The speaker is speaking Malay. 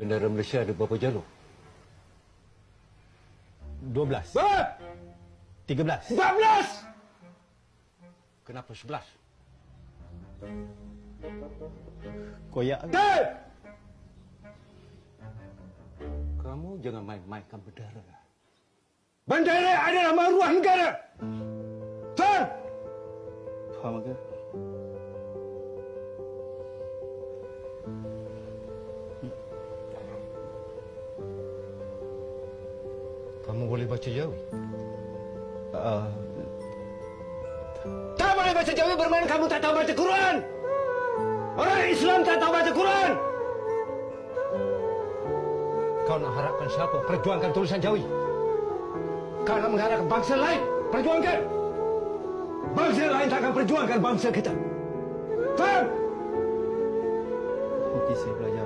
Bendera Malaysia ada berapa jalur? 12. Ber! 13. 14! Kenapa 11? Koyak. Dave! Kamu jangan main-mainkan bendera. Bendera adalah maruah negara. Faham? Faham ke? Kamu boleh baca Jawi? Uh, Tak boleh baca Jawi bermain kamu tak tahu baca Quran. Orang Islam tak tahu baca Quran. Kau nak harapkan siapa? Perjuangkan tulisan Jawi. Kau nak mengharapkan bangsa lain? Perjuangkan. Bangsa lain tak akan perjuangkan bangsa kita. Faham? nanti saya belajar